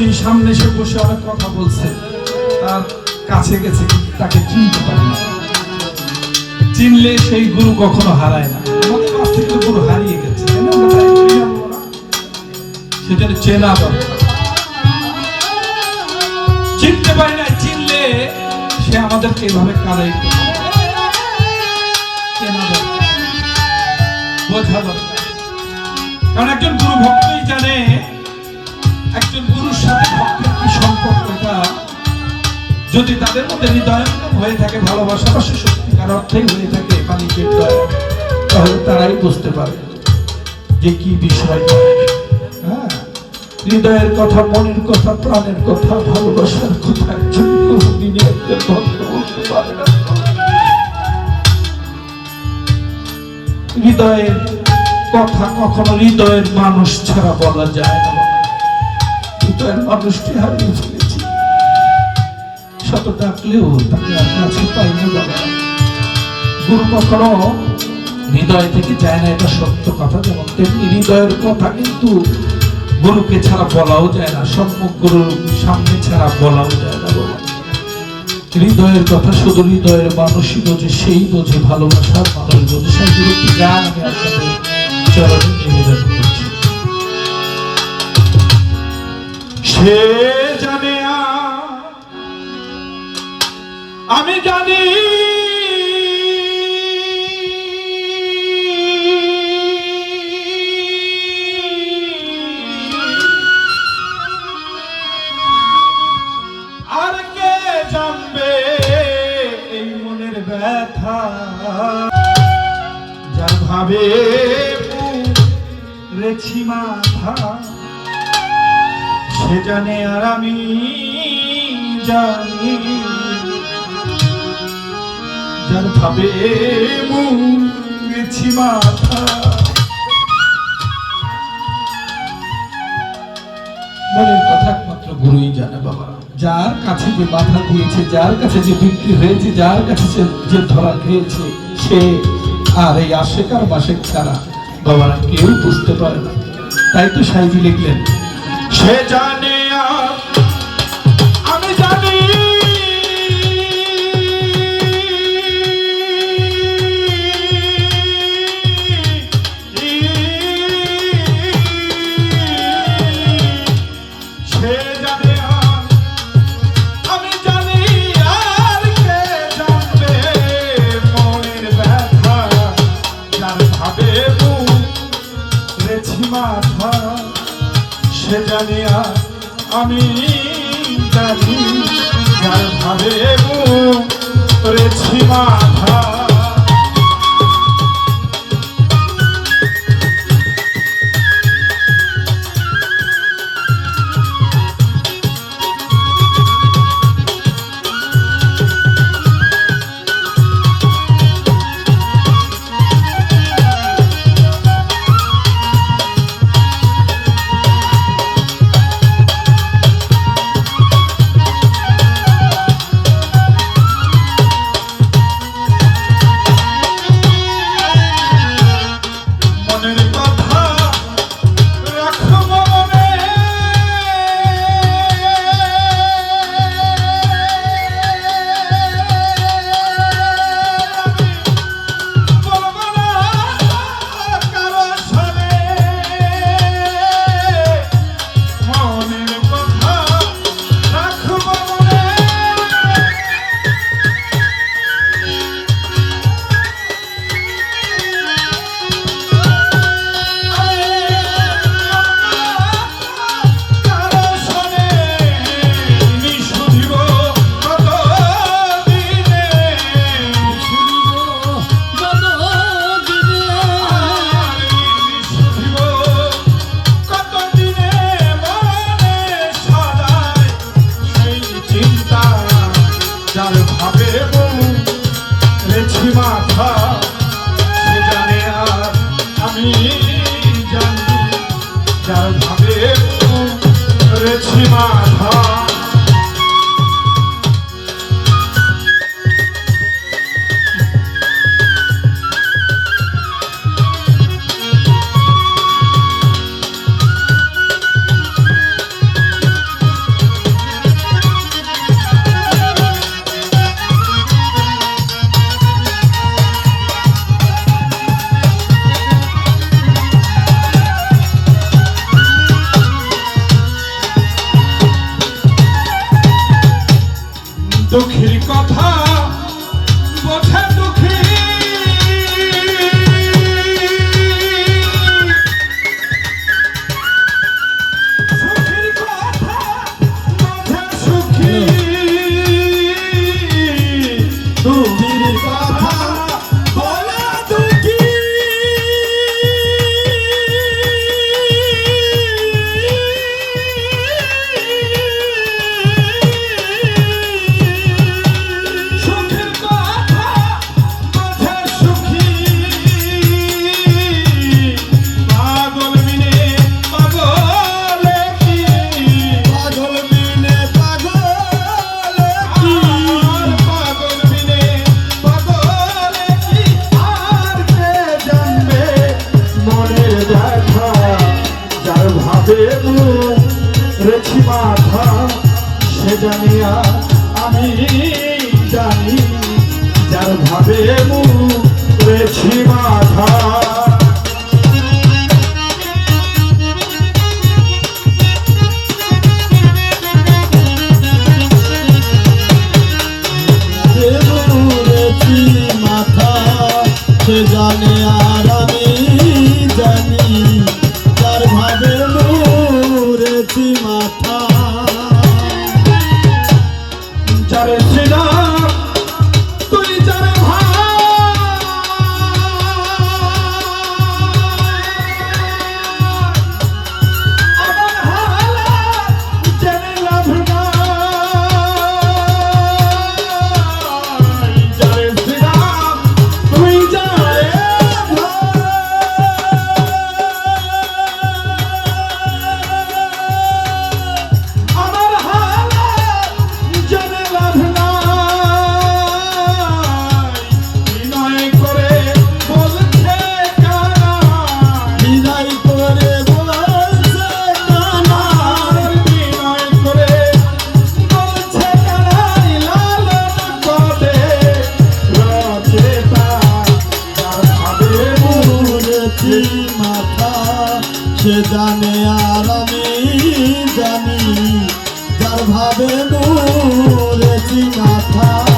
বসে সামনে এসে বসে অনেক কথা বলছে। তার কাছে গেছে, তাকে চিনতে পারে না। চিনলে সেই গুরু কখনো হারায় না। আমাদের কাছ থেকে গুরু হারিয়ে গেছে চেনা চিনতে পারি না চিনলে সে আমাদেরকে এভাবে কাদাই বোঝা দরকার। কারণ একজন গুরু ভক্তই জানে এটা যদি তাদের মধ্যে হৃদয়ঙ্গম হয়ে থাকে, ভালোবাসা বা সত্যিকার অর্থেই হয়ে থাকে বাণিজ্যের দয়া তাহলে তারাই বুঝতে পারে যে কি বিষয় হ্যাঁ। হৃদয়ের কথা, মনের কথা, প্রাণের কথা, ভালোবাসার কথা একজন একজন বলতে পারে হৃদয়ের কথা কখনো হৃদয়ের মানুষ ছাড়া বলা যায় না। হৃদয়ের মানুষটি হারিয়ে ডাকলেও তাকে আর কাছে পাইনি বাবা। গুরু কখনো হৃদয় থেকে যায় না, এটা সত্য কথা, যেমন তেমনি হৃদয়ের কথা কিন্তু গুরুকে ছাড়া বলাও যায় না সম্মুখ গুরুর সামনে ছাড়া বলাও যায় না বাবা। হৃদয়ের কথা শুধু হৃদয়ের মানুষই বোঝে, সেই বোঝে ভালোবাসার মানুষ বোঝে, সেই একটি গান নিবেদন সে আমি জানি। আর কে জানবে এই মনের ব্যথা? যার ভাবে রেছি মাথা, সে জানে আর আমি জানি যার ভাবে মুছি মাথা। মনের কথা একমাত্র গুরুই জানে বাবা। যার কাছে যে বাধা দিয়েছে, যার কাছে যে বিক্রি হয়েছে, যার কাছে যে- ধরা খেয়েছে, সে আর এই আশেকার মাসেক ছাড়া বাবারা কেউ বুঝতে পারে না। তাই তো সাইজি লিখলেন, সে জানে সে জানি আর আমি জানি যার ভাবে রেছি মাথা। my pop. দেবু রেখি মাথা সে জানিয়া আমি জানি যার ভাবে মু রেখি মাথা জানে বিচারে ভাই আছি মাথা? সে জানে আর আমি জানি। যার ভাবে মরেছি মাথা।